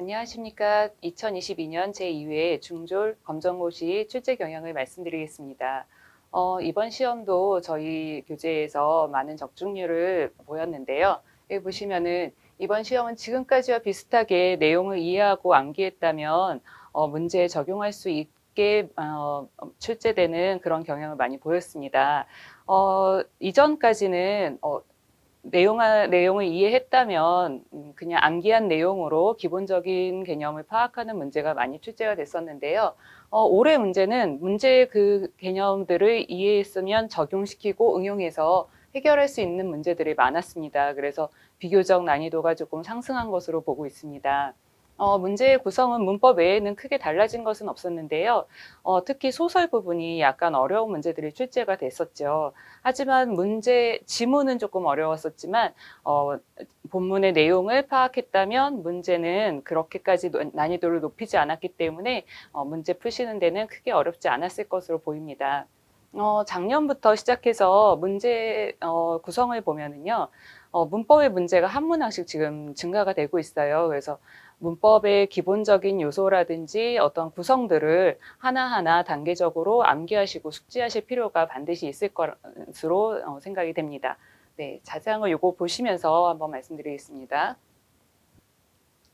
안녕하십니까. 2022년 제2회 중졸 검정고시 출제 경향을 말씀드리겠습니다. 어, 이번 시험도 저희 교재에서 많은 적중률을 보였는데요. 여기 보시면은 이번 시험은 지금까지와 비슷하게 내용을 이해하고 암기했다면 어, 문제에 적용할 수 있게 어, 출제되는 그런 경향을 많이 보였습니다. 어, 이전까지는 어, 내용을, 내용을 이해했다면 음, 그냥 암기한 내용으로 기본적인 개념을 파악하는 문제가 많이 출제가 됐었는데요. 어, 올해 문제는 문제의 그 개념들을 이해했으면 적용시키고 응용해서 해결할 수 있는 문제들이 많았습니다. 그래서 비교적 난이도가 조금 상승한 것으로 보고 있습니다. 어, 문제의 구성은 문법 외에는 크게 달라진 것은 없었는데요. 어, 특히 소설 부분이 약간 어려운 문제들이 출제가 됐었죠. 하지만 문제, 지문은 조금 어려웠었지만, 어, 본문의 내용을 파악했다면 문제는 그렇게까지 노- 난이도를 높이지 않았기 때문에 어, 문제 푸시는 데는 크게 어렵지 않았을 것으로 보입니다. 어, 작년부터 시작해서 문제 어, 구성을 보면은요, 어, 문법의 문제가 한 문항씩 지금 증가가 되고 있어요. 그래서 문법의 기본적인 요소라든지 어떤 구성들을 하나하나 단계적으로 암기하시고 숙지하실 필요가 반드시 있을 것으로 어, 생각이 됩니다. 네, 자세한 거 요거 보시면서 한번 말씀드리겠습니다.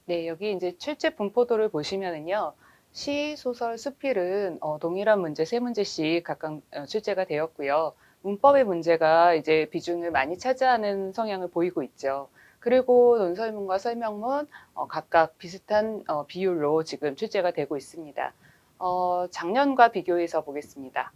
네, 여기 이제 출제 분포도를 보시면은요. 시, 소설, 수필은 어, 동일한 문제 세 문제씩 각각 어, 출제가 되었고요. 문법의 문제가 이제 비중을 많이 차지하는 성향을 보이고 있죠. 그리고 논설문과 설명문 어, 각각 비슷한 어, 비율로 지금 출제가 되고 있습니다. 어, 작년과 비교해서 보겠습니다.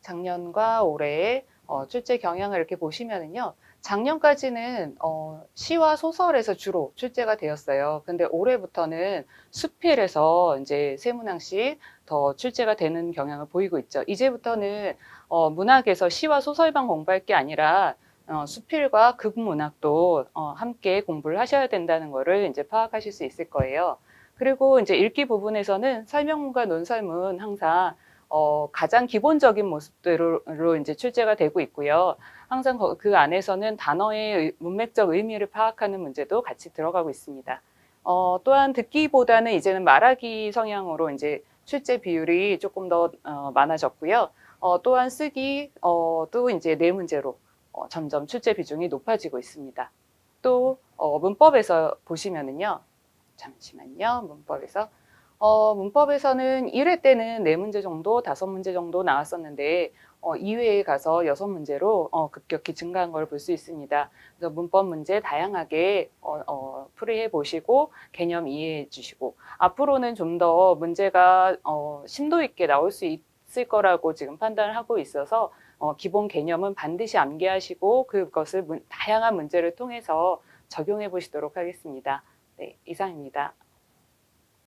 작년과 올해의 어, 출제 경향을 이렇게 보시면은요. 작년까지는 어, 시와 소설에서 주로 출제가 되었어요. 근데 올해부터는 수필에서 이제 세 문항씩 더 출제가 되는 경향을 보이고 있죠. 이제부터는 어, 문학에서 시와 소설만 공부할 게 아니라 어, 수필과 극문학도 어, 함께 공부를 하셔야 된다는 거를 이제 파악하실 수 있을 거예요. 그리고 이제 읽기 부분에서는 설명문과 논설문 항상 어, 가장 기본적인 모습들로 이제 출제가 되고 있고요. 항상 거- 그 안에서는 단어의 의- 문맥적 의미를 파악하는 문제도 같이 들어가고 있습니다. 어, 또한 듣기보다는 이제는 말하기 성향으로 이제 출제 비율이 조금 더 어, 많아졌고요. 어, 또한 쓰기 어, 또 이제 네 문제로 어, 점점 출제 비중이 높아지고 있습니다. 또 어, 문법에서 보시면은요. 잠시만요. 문법에서 어, 문법에서는 1회 때는 네 문제 정도, 다섯 문제 정도 나왔었는데 어, 2회에 가서 여섯 문제로 어, 급격히 증가한 걸 볼 수 있습니다. 그래서 문법 문제 다양하게 어, 어, 풀이해 보시고 개념 이해해 주시고 앞으로는 좀 더 문제가 어, 심도 있게 나올 수 있을 거라고 지금 판단을 하고 있어서 어, 기본 개념은 반드시 암기하시고 그것을 문- 다양한 문제를 통해서 적용해 보시도록 하겠습니다. 네, 이상입니다.